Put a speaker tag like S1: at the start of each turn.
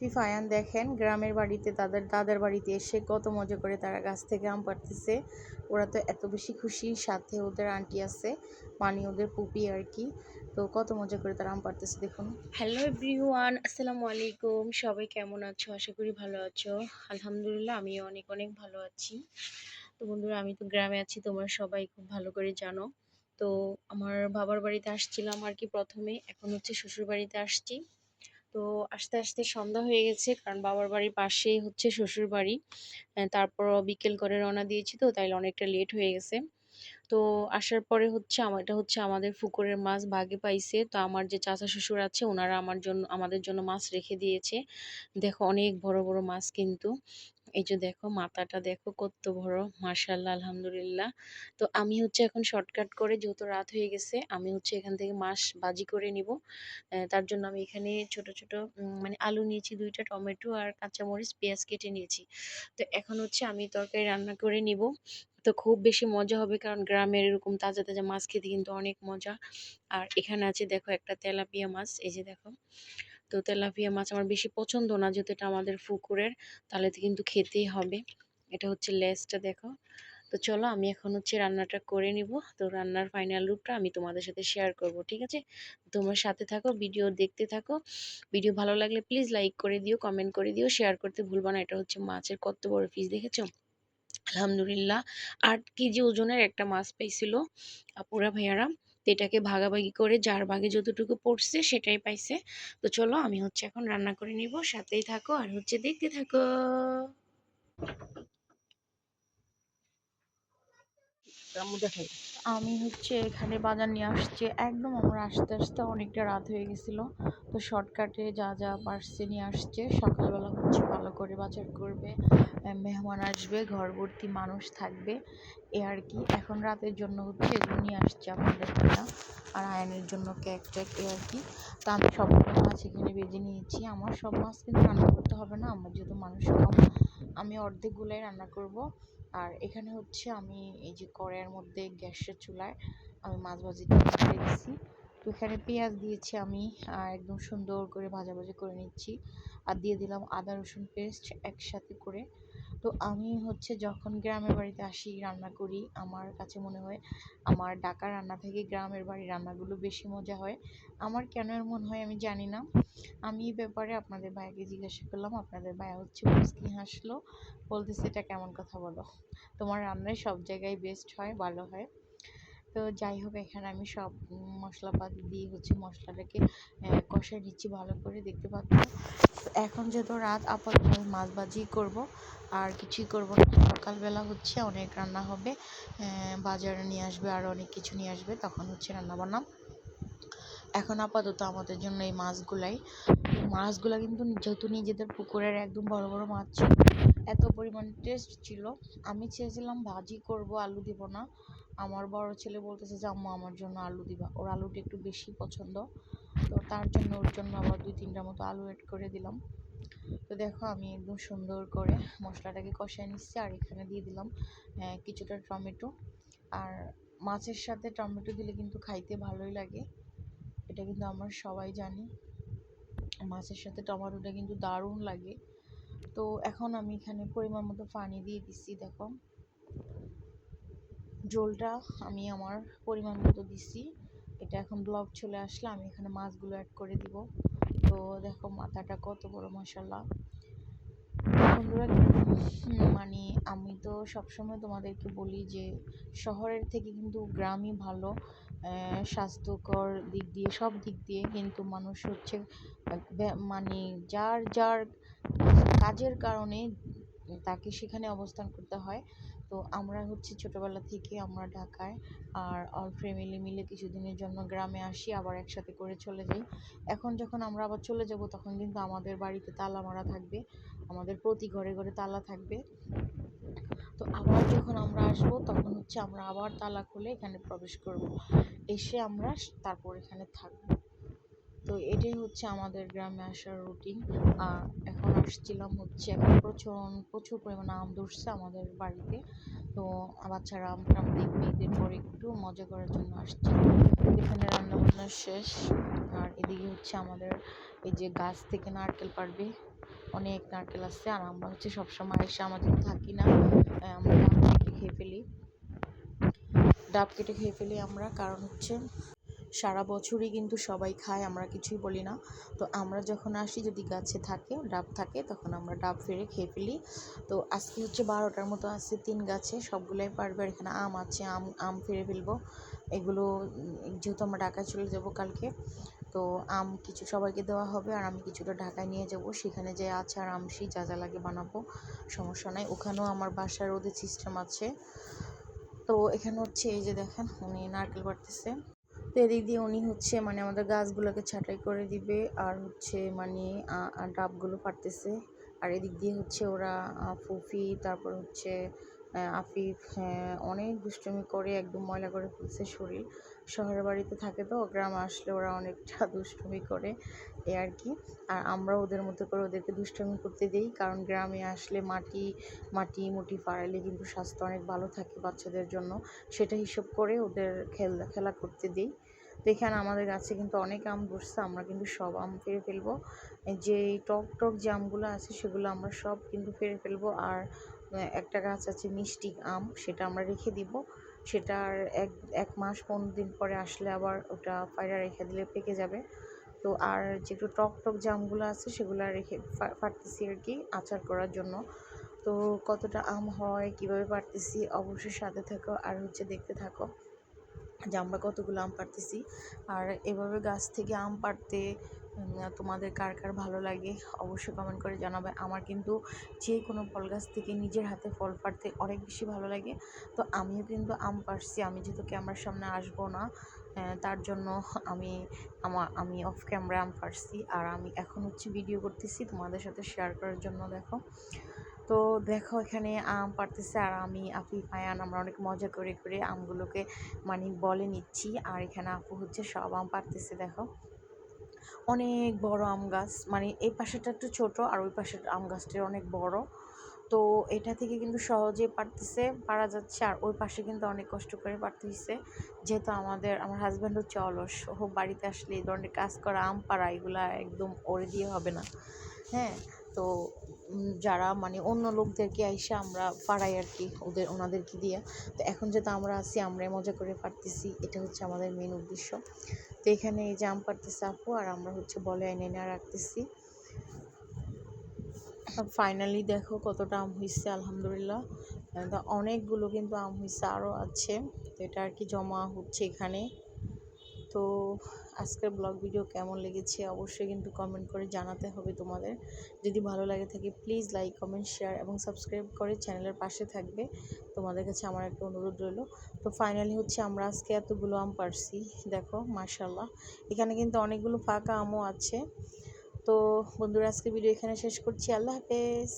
S1: ফিফায়ান দেখেন, গ্রামের বাড়িতে তাদের, দাদার বাড়িতে এসে কত মজা করে তারা গাছ থেকে আম পাড়তেছে। ওরা তো এত বেশি খুশি, সাথে ওদের আন্টি আছে মানে ওদের পুপি আর কি। তো কত মজা করে তারা আম পাড়তেছে, দেখুন। হ্যালো এভরিওয়ান, আসসালামু আলাইকুম। সবাই কেমন আছো? আশা করি ভালো আছো। আলহামদুলিল্লাহ আমি অনেক অনেক ভালো আছি। তো বন্ধুরা, আমি তো গ্রামে আছি, তোমরা সবাই খুব ভালো করে জানো। তো আমার বাবার বাড়িতে আসছিলাম আর কি প্রথমে, এখন হচ্ছে শ্বশুর বাড়িতে আসছি। তো আস্তে আস্তে সন্ধ্যা হয়ে গেছে। কারণ বাবার বাড়ির পাশেই হচ্ছে শ্বশুর বাড়ি তারপর বিকেল করে রওনা দিয়েছি তো তাই অনেকটা লেট হয়ে গেছে। তো আসার পরে হচ্ছে আমার এটা হচ্ছে আমাদের পুকুরের মাছ ভাগে পাইছে। তো আমার যে চাচা শ্বশুর আছে ওনারা আমার জন্য, আমাদের জন্য মাছ রেখে দিয়েছে। দেখো অনেক বড় বড় মাছ কিন্তু। এই যে দেখো মাথাটা দেখো কত বড় মার্শাল্লাহ আলহামদুলিল্লাহ। তো আমি হচ্ছে এখন শর্টকাট করে, যেহেতু রাত হয়ে গেছে, আমি হচ্ছে এখান থেকে মাছ বাজি করে নিব। তার জন্য আমি এখানে ছোট ছোট মানে আলু নিয়েছি, দুইটা টমেটো আর কাঁচামরিচ, পেঁয়াজ কেটে নিয়েছি। তো এখন হচ্ছে আমি তরকারি রান্না করে নিব। তো খুব বেশি মজা হবে। কারণ গ্রামের এরকম তাজা তাজা মাছ খেতে কিন্তু অনেক মজা। আর এখানে আছে দেখো একটা তেলাপিয়া মাছ, এই যে দেখো। তো তেলাপিয়া মাছ আমার বেশি পছন্দ না, যেহেতু এটা আমাদের পুকুরের, তাহলে তো কিন্তু খেতেই হবে। এটা হচ্ছে লেসটা দেখো। তো চলো আমি এখন হচ্ছে রান্নাটা করে নিব। তো রান্নার ফাইনাল লুকটা আমি তোমাদের সাথে শেয়ার করব, ঠিক আছে? তোমার সাথে থাকো ভিডিও দেখতে থাকো। ভিডিও ভালো লাগলে প্লিজ লাইক করে দিও কমেন্ট করে দিও শেয়ার করতে ভুলবো না। এটা হচ্ছে মাছের কত বড় পিস দেখেছ? আলহামদুলিল্লাহ। আট কেজি ওজনের একটা মাছ পাইছিল আপুরা ভাইয়ারা। এটাকে ভাগাভাগি করে যার ভাগে যতটুকু পড়ছে সেটাই পাইছে। তো চলো আমি হচ্ছে এখন রান্না করে নিব, সাথেই থাকো আর হচ্ছে দেখতে থাকো। আমি হচ্ছে এখানে বাজার নিয়ে আসছি। একদম আমরা আসতে আসতে অনেকটা রাত হয়ে গেছিল। তো শর্টকাটে যা যা পারছে নিয়ে আসছে। সকালবেলা হচ্ছে করে বাজার করবে মেহমান আসবে ঘর ভর্তি মানুষ থাকবে। এ আর কি, এখন রাতের জন্য হচ্ছে এগুলো নিয়ে আসছে আপনাদের ভাইয়া আর আয়নের জন্য কেক টেক, এ আর কি। তা আমি সবগুলো মাছ এখানে বেজে নিয়েছি। আমার সব মাছ কিন্তু রান্না করতে হবে না, আমার যেহেতু মানুষ কম, আমি অর্ধেকগুলাই রান্না করব। আর এখানে হচ্ছে আমি এই যে কড়াইয়ের মধ্যে গ্যাসের চুলায় আমি মাছ বসিয়ে দিচ্ছি তো এখানে পেঁয়াজ দিয়েছি আমি একদম সুন্দর করে ভাজাভাজি করে নিচ্ছি। আর দিয়ে দিলাম আদা, রসুন পেস্ট একসাথে করে। তো আমি হচ্ছে যখন গ্রামের বাড়িতে আসি, রান্না করি, আমার কাছে মনে হয় আমার ঢাকা রান্না থেকে গ্রামের বাড়ির রান্নাগুলো বেশি মজা হয়। আমার কেন এমন হয় আমি জানি না। আমি এই ব্যাপারে আপনাদের ভাইয়াকে জিজ্ঞাসা করলাম, আপনাদের ভাইয়া হচ্ছে মুসকি হাসলো, বলতেছে, এটা কেমন কথা বলো? তোমার রান্নায় সব জায়গায় বেস্ট হয়, ভালো হয়। তো যাই হোক, এখানে আমি সব মশলাপাতি দিয়ে হচ্ছে মশলাটাকে কষায় নিচ্ছি ভালো করে, দেখতে পাচ্ছি? এখন যেহেতু রাত, আপাতত আমি মাছ ভাজি করব, আর কিছুই করব না। সকালবেলা হচ্ছে অনেক রান্না হবে বাজারে নিয়ে আসবে আর অনেক কিছু নিয়ে আসবে, তখন হচ্ছে রান্না বান্না এখন আপাতত আমাদের জন্য এই মাছগুলাই মাছগুলা কিন্তু যেহেতু নিজেদের পুকুরের একদম বড় বড় মাছ ছিল, এত পরিমাণ টেস্ট ছিল, আমি চেয়েছিলাম ভাজি করব, আলু দিব না। আমার বড় ছেলে বলতেছে যে, আম্মু, আমার জন্য আলু দিবা। ওর আলুটা একটু বেশি পছন্দ। তো তার জন্য ওর জন্য আবার দুই তিনটার মতো আলু অ্যাড করে দিলাম। তো দেখো, আমি একদম সুন্দর করে মশলাটাকে কষায় নিচ্ছি আর এখানে দিয়ে দিলাম কিছুটা টমেটো। আর মাছের সাথে টমেটো দিলে কিন্তু খাইতে ভালোই লাগে। এটা কিন্তু আমরা সবাই জানি। মাছের সাথে টমেটোটা কিন্তু দারুণ লাগে। তো এখন আমি এখানে পরিমাণ মতো পানি দিয়ে দিচ্ছি, দেখো। ঝোলটা আমি আমার পরিমাণ মতো দিছি। এটা এখন ব্লক চলে আসলে আমি এখানে মাছগুলো অ্যাড করে দিব। তো দেখো মাথাটা কত বড় মশাল্লা মানে আমি তো সবসময় তোমাদেরকে বলি যে শহরের থেকে কিন্তু গ্রামই ভালো স্বাস্থ্যকর দিক দিয়ে, সব দিক দিয়ে কিন্তু মানুষ হচ্ছে মানে যার যার কাজের কারণে তাকে সেখানে অবস্থান করতে হয়। তো আমরা হচ্ছে ছোটোবেলা থেকে আমরা ঢাকায় আর অল ফ্যামিলি মিলে কিছুদিনের জন্য গ্রামে আসি, আবার একসাথে করে চলে যাই। এখন যখন আমরা আবার চলে যাব, তখন কিন্তু আমাদের বাড়িতে তালা মারা থাকবে, আমাদের প্রতি ঘরে ঘরে তালা থাকবে। তো আবার যখন আমরা আসব, তখন হচ্ছে আমরা আবার তালা খুলে এখানে প্রবেশ করব। এসে আমরা তারপর এখানে থাকব। তো এটাই হচ্ছে আমাদের গ্রামে আসার রুটিন আর এখন আসছিলাম হচ্ছে এখন প্রচুর প্রচুর পরিমাণে আম ধরছে আমাদের বাড়িতে। তো বাচ্চারা আম টাম দেখবে, ঈদের পরে একটু মজা করার জন্য আসছে। এখানে রান্না বান্না শেষ। আর এদিকে হচ্ছে আমাদের এই যে গাছ থেকে নারকেল পারবে অনেক নারকেল আছে আর আমরা হচ্ছে সবসময় এসে আমাদের থাকি না। আমরা ডাব কেটে খেয়ে ফেলি। ডাব কেটে খেয়ে ফেলি আমরা। কারণ হচ্ছে সারা বছরই কিন্তু সবাই খায়, আমরা কিছুই বলি না। তো আমরা যখন আসি যদি গাছে থাকে, ডাব থাকে, তখন আমরা ডাব ফেরে খেয়ে ফেলি। তো আজকে হচ্ছে বারোটার মতো আছে, তিন গাছে সবগুলাই পারবে। এখানে আম আছে, আম আম ফেরে ফেলব। এগুলো যেহেতু আমরা ঢাকায় চলে যাব কালকে, তো আম কিছু সবাইকে দেওয়া হবে। আর আমি কিছুটা ঢাকায় নিয়ে যাব। সেখানে যে আচার আমসি যা যা লাগে বানাবো, সমস্যা নাই। ওখানেও আমার বাসার রোদের সিস্টেম আছে। তো এখানে হচ্ছে এই যে দেখেন, উনি নারকেল পাড়তেছে তো এদিক দিয়ে উনি হচ্ছে মানে আমাদের গাছগুলোকে ছাঁটাই করে দিবে আর হচ্ছে মানে ডাবগুলো ফাটতেছে। আর এদিক দিয়ে হচ্ছে ওরা ফুফি তারপর হচ্ছে আফিফ হ্যাঁ, অনেক দুষ্টুমি করে একদম ময়লা করে ফেলছে শরীর। শহরের বাড়িতে থাকে তো, গ্রামে আসলে ওরা অনেকটা দুষ্টুমি করে এই আর কি। আর আমরা ওদের মতো করে ওদেরকে দুষ্টুমি করতে দিই, কারণ গ্রামে আসলে মাটি মাটি, মুটি ফাড়াইলে কিন্তু স্বাস্থ্য অনেক ভালো থাকে বাচ্চাদের জন্য। সেটা হিসেব করে ওদের খেলা খেলা করতে দিই। তো এখানে আমাদের গাছে কিন্তু অনেক আম ধরছে, আমরা কিন্তু সব আম ফেরে ফেলব। যে টক টক যে আমগুলো আছে সেগুলো আমরা সব কিন্তু ফেরে ফেলব। আর একটা গাছ আছে মিষ্টি আম, সেটা আমরা রেখে দিব। সেটার এক এক মাস, পনেরো দিন পরে আসলে আবার ওটা ফাইরা রেখে দিলে পেকে যাবে। তো আর যে একটু টক টক জামগুলো আছে সেগুলো রেখে ফাটতেছি আর কি আচার করার জন্য। তো কতটা আম হয়, কীভাবে পারতেছি, অবশ্যই সাথে থাকো আর হচ্ছে দেখতে থাকো যে আমরা কতগুলো আম পারতেছি। আর এভাবে গাছ থেকে আম পাড়তে তোমাদের কার কার ভালো লাগে অবশ্যই কমেন্ট করে জানাবে। আমার কিন্তু যে কোনো ফল গাছ থেকে নিজের হাতে ফল পাড়তে অনেক বেশি ভালো লাগে। তো আমিও কিন্তু আম পারছি আমি যেহেতু ক্যামেরার সামনে আসব না তার জন্য আমি আমার আমি অফ ক্যামেরা আম পারছি আর আমি এখন হচ্ছে ভিডিও করতেছি তোমাদের সাথে শেয়ার করার জন্য, দেখো। তো দেখো এখানে আম পাড়তেছে আর আমি আফিফ পায়ান আমরা অনেক মজা করে করে আমগুলোকে মানে বলে নিচ্ছি। আর এখানে আপু হচ্ছে সব আম পাড়তেছে, দেখো। অনেক বড় আম গাছ। মানে এই পাশেটা একটু ছোট আর ওই পাশের আম গাছটা অনেক বড়। তো এটা থেকে কিন্তু সহজে পারতেছে, পারা যাচ্ছে। আর ওই পাশে কিন্তু অনেক কষ্ট করে পারতে হয়েছে যেহেতু আমাদের, আমার হাজব্যান্ড হচ্ছে অলস। ও বাড়িতে আসলে এই ধরনের কাজ করা, আম পাড়া এগুলা একদম ওরে দিয়ে হবে না। হ্যাঁ? তো যারা মানে অন্য লোকদেরকে আইসা আমরা পাড়াই আর কি, ওদের, ওনাদেরকে দিয়ে। তো এখন যেহেতু আমরা আছি আমরা মজা করে পারতেছি। এটা হচ্ছে আমাদের মেন উদ্দেশ্য। তো এখানে এই আম পারতেছে আপু, আর আমরা হচ্ছে বলে এনে না রাখতেছি ফাইনালি দেখো কতটা আম হয়েছে আলহামদুলিল্লাহ। অনেকগুলো কিন্তু আম হয়েছে আরও আছে। তো এটা আর কি জমা হচ্ছে এখানে। তো আজকের ব্লগ ভিডিও কেমন লেগেছে অবশ্যই কিন্তু কমেন্ট করে জানাতে হবে তোমাদের। যদি ভালো লাগে থাকে প্লিজ লাইক কমেন্ট শেয়ার এবং সাবস্ক্রাইব করে চ্যানেলের পাশে থাকবে। তোমাদের কাছে আমার একটা অনুরোধ রইল। তো ফাইনালি হচ্ছে আমরা আজকে এতগুলো আম পারছি, দেখো মার্শাল্লাহ এখানে কিন্তু অনেকগুলো ফাঁকা আমও আছে। তো বন্ধুরা আজকে ভিডিও এখানে শেষ করছি। আল্লাহ হাফেজ।